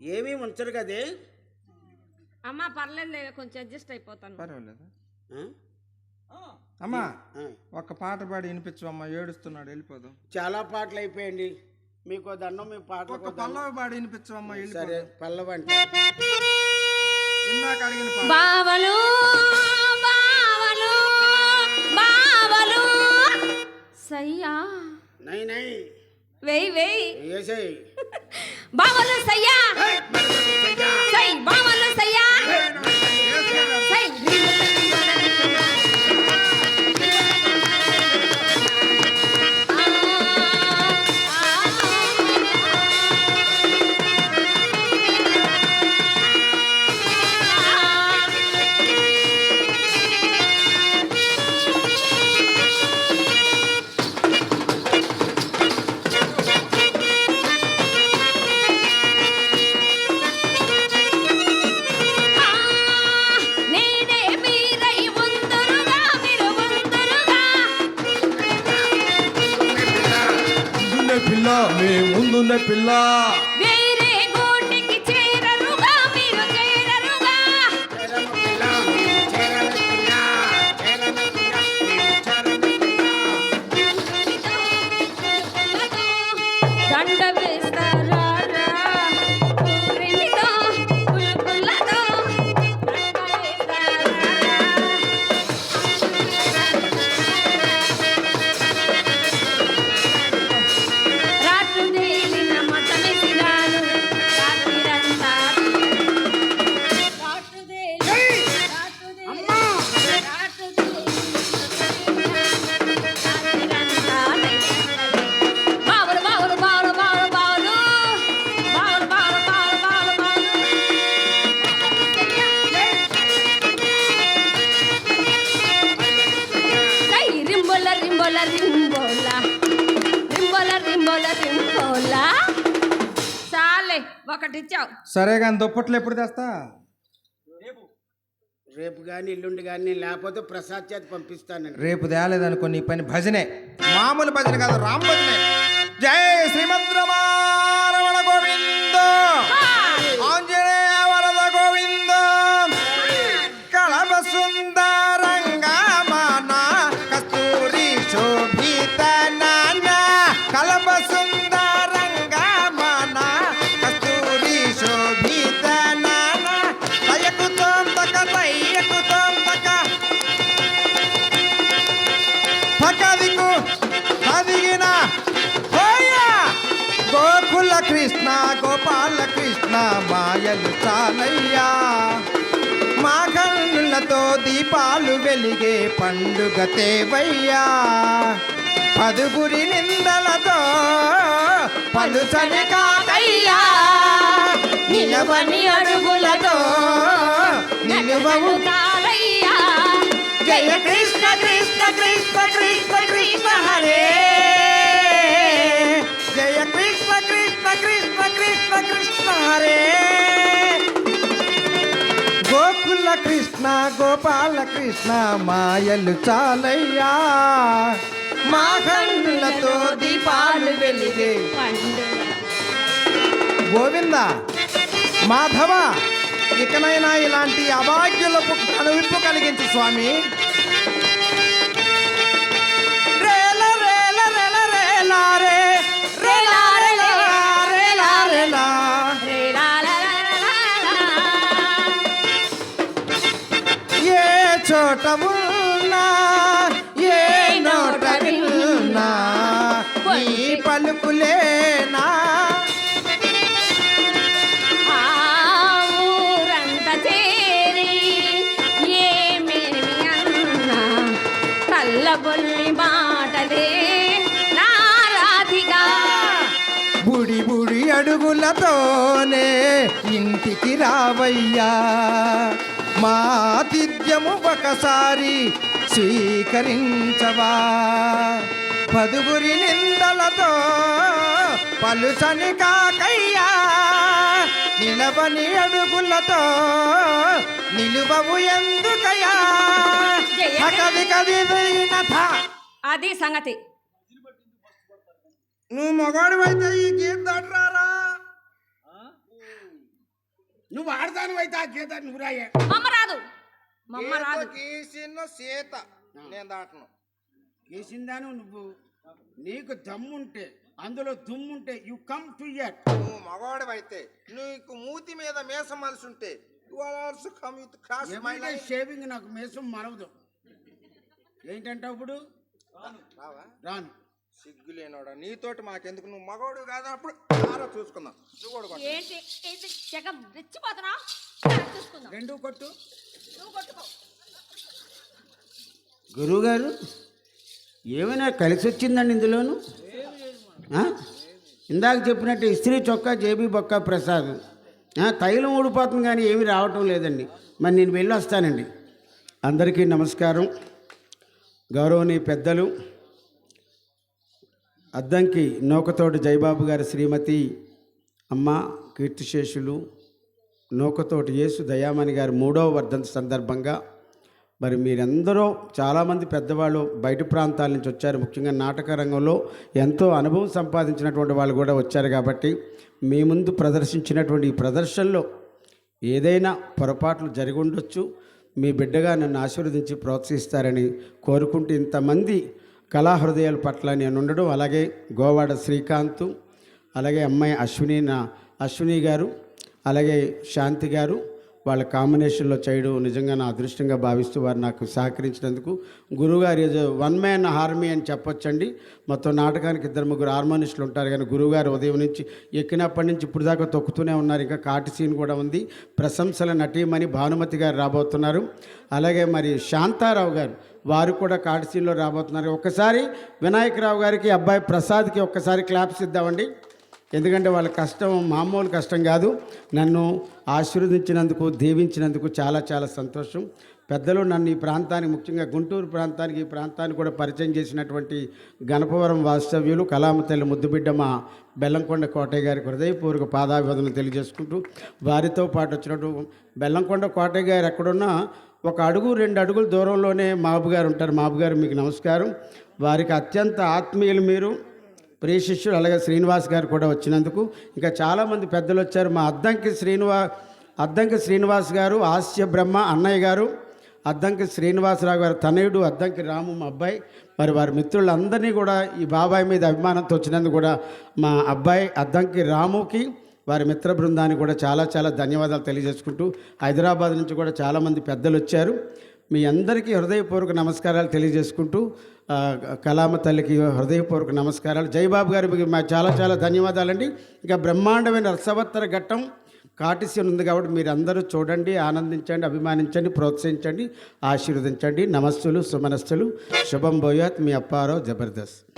ఏమీ ఉంచరు కదే. అమ్మ పర్లేదు కొంచెం అడ్జస్ట్ అయిపోతాను. పర్వాలేదు? అమ్మా ఆ. ఒక్క పాట పాడి వినిపించు అమ్మా ఏడుస్తున్నాడు వెళ్ళిపోదాం. చాలా పాటలు అయిపోయండి మీకు దండం మీ ఒక్క పాటలు పల్లవి పాడి వినిపించు అమ్మా సరే వెళ్ళిపోదాం. పల్లవంటే ఇందాక అడిగిన పాట. బావలు బావలు బావలు. సయ్యా. నై నై. వెయ్ వెయ్. వేసేయ్ బావలు సయ్యా. పిల్ల మే ముందున్న పిల్ల. ఒకటి ఇచ్చావు సరే కానీ దుప్పట్లు ఎప్పుడు తెస్తా? రేపు. కానీ ఎల్లుండి కానీ లేకపోతే ప్రసాద్ చేతి పంపిస్తానండి రేపు తేలేదనుకో నీ పని భజనే. మామూలు భజన కాదు రామ్ భజనే. జై శ్రీమద్రమారమణ గోవింద. ఆంజనేయ కన్నులతో దీపాలు వెలిగే పండుగ తేవయ్యా. పదుగురి నిందలతో పలుచని కాకయ్యా. నిలవని అడుగులతో నిలువవు కాలయ్యా. జయ గోపాలకృష్ణ మాయలు చాలయ్యా. మా కన్నులతో దీపాలు వెలిగే గోవింద మాధవ ఇకనైనా ఇలాంటి అభాగ్యులకు కనువిప్పు కలిగించు స్వామి. కళ్ళబొల్లి మాటలే నారాధిగా. బుడి బుడి అడుగులతోనే ఇంటికి రావయ్యా. మా ఆతిథ్యము ఒకసారి స్వీకరించవా. పదుగురి నిందలతో పలుసని కాకయ్యా. నిలవని అడుగులతో నిలువవు కది కది అది సంగతి. నువ్వు మగాడు అయితే ఈ గీత దాటరారా? నువ్వు ఆడదాను అయితే ఆ గీత నువ్వు రాయే. మమ్మ రాదు. మమ్మ రాదు. గీసిన సీత. నేను దాటను. గీసిందాను నువ్వు. నీకు దమ్ముంటే అందులో దుమ్ముంటే యు కమ్ టు ఇయర్ నువ్వు మగవాడివైతే నీకు మూతి మీద మీసం మలిసి ఉంటే also come with cross my everyday line. Shaving నాకు మేసం మనవదు ఏంటంటే ఇప్పుడు? రావా? రాను. సిగ్గు లేనోడా? నీతోటి మాకెందుకు? నువ్వు మగవాడు కాదు? అప్పుడు ఆరో చూసుకుందాం. నువ్వు కూడా కొట్టు. ఏంటి? ఏంటి? జగ రెచ్చిపోతున్నా? చూసుకుందాం. రెండు కొట్టు. నువ్వు కొట్టుకో. గురువుగారు ఏమైనా కలిసి వచ్చిందండి ఇందులోను? ఇందాక చెప్పినట్టు ఇస్త్రీ చొక్కా జేబీ బొక్క ప్రసాద్. తైలం ఊడిపోతుంది కానీ ఏమీ రావటం లేదండి. మరి నేను వెళ్ళి వస్తానండి అందరికీ నమస్కారం. గౌరవనీయ పెద్దలు అద్దంకి నౌకతోటి జయబాబు గారి శ్రీమతి అమ్మ కీర్తిశేషులు నౌకతోటి యేసు దయామణి గారి మూడవ వర్ధంతి సందర్భంగా మరి మీరందరూ చాలామంది పెద్దవాళ్ళు బయట ప్రాంతాల నుంచి వచ్చారు. ముఖ్యంగా నాటక రంగంలో ఎంతో అనుభవం సంపాదించినటువంటి వాళ్ళు కూడా వచ్చారు కాబట్టి మీ ముందు ప్రదర్శించినటువంటి ఈ ప్రదర్శనలో ఏదైనా పొరపాట్లు జరిగి ఉండొచ్చు. మీ బిడ్డగా నన్ను ఆశీర్వదించి ప్రోత్సహిస్తారని కోరుకుంటూ ఇంతమంది కళాహృదయాల పట్ల నేను ఉండడం అలాగే గోవాడ శ్రీకాంత్ అలాగే అమ్మాయి అశ్విని నా అశ్విని గారు అలాగే శాంతి గారు వాళ్ళ కాంబినేషన్లో చేయడం నిజంగా నా అదృష్టంగా భావిస్తూ వారు నాకు సహకరించినందుకు గురువుగారు ఏదో వన్ మ్యాన్ ఆర్మీ అని చెప్పొచ్చండి. మొత్తం నాటకానికి ఇద్దరు ముగ్గురు హార్మోనిస్టులు ఉంటారు కానీ గురువుగారు ఉదయం నుంచి ఎక్కినప్పటి నుంచి ఇప్పుడు దాకా తొక్కుతూనే ఉన్నారు. ఇంకా కాటి సీన్ కూడా ఉంది. ప్రశంసల నటీమణి భానుమతి గారు రాబోతున్నారు. అలాగే మరి శాంతారావు గారు వారు కూడా కాటి సీన్లో రాబోతున్నారు. ఒక్కసారి వినాయకరావు గారికి అబ్బాయి ప్రసాద్కి ఒక్కసారి క్లాప్స్ ఇద్దామండి. ఎందుకంటే వాళ్ళ కష్టం మామూలు కష్టం కాదు. నన్ను ఆశీర్వదించినందుకు దీవించినందుకు చాలా చాలా సంతోషం. పెద్దలు నన్ను ఈ ప్రాంతానికి ముఖ్యంగా గుంటూరు ప్రాంతానికి ఈ ప్రాంతానికి కూడా పరిచయం చేసినటువంటి గణపవరం వాస్తవ్యులు కళామతల్లి ముద్దుబిడ్డ మా బెల్లంకొండ కోటయ్య గారికి హృదయపూర్వక పాదాభివందనలు తెలియజేసుకుంటూ వారితో పాటు వచ్చినట్టు బెల్లంకొండ కోటయ్య గారు ఎక్కడున్నా ఒక అడుగు రెండు అడుగుల దూరంలోనే మాబు గారు ఉంటారు. మాబు గారు మీకు నమస్కారం. వారికి అత్యంత ఆత్మీయులు మీరు. ప్రియ శిష్యుడు అలాగే శ్రీనివాస్ గారు కూడా వచ్చినందుకు ఇంకా చాలామంది పెద్దలు వచ్చారు. మా అద్దంకి శ్రీనివా అద్దంకి శ్రీనివాస్ గారు హాస్య బ్రహ్మ అన్నయ్య గారు అద్దంకి శ్రీనివాసరావు గారు తనయుడు అద్దంకి రాము మా అబ్బాయి మరి వారి మిత్రులందరినీ కూడా ఈ బాబాయ్ మీద అభిమానంతో వచ్చినందుకు కూడా మా అబ్బాయి అద్దంకి రాముకి వారి మిత్ర బృందానికి కూడా చాలా చాలా ధన్యవాదాలు తెలియజేసుకుంటూ హైదరాబాద్ నుంచి కూడా చాలామంది పెద్దలు వచ్చారు. మీ అందరికీ హృదయపూర్వక నమస్కారాలు తెలియజేసుకుంటూ కలామ కళామ తల్లికి హృదయపూర్వక నమస్కారాలు. జయబాబు గారి మా చాలా చాలా ధన్యవాదాలండి. ఇక బ్రహ్మాండమైన రసవత్తర ఘట్టం కాటిస్యం ఉంది కాబట్టి మీరు అందరూ చూడండి ఆనందించండి అభిమానించండి ప్రోత్సహించండి ఆశీర్వదించండి. నమస్సులు సుమనస్సులు శుభం భోయాత్ మీ అప్పారావు జబర్దస్త్.